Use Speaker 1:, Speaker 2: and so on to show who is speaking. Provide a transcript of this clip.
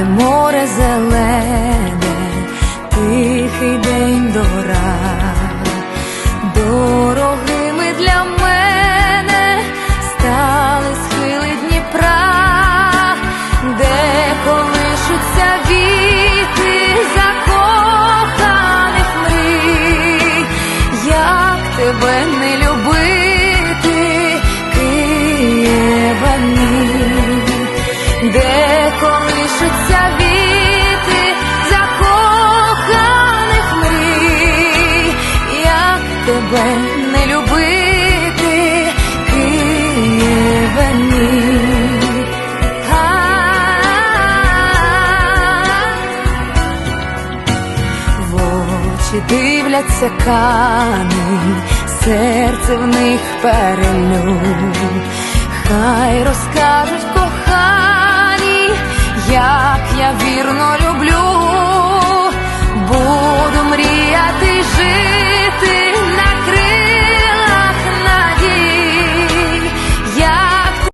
Speaker 1: синє море зелене, тихий день дора, дорогими для мене стали схили Дніпра, де колишуться віти закоханих мрій, як тебе не любити, Києва де колишуться віти закоханих мрій, як тебе не любити, Києве мій. В очі дивляться камінь, серце в них перелюб. Хай розкажуть я вірно люблю,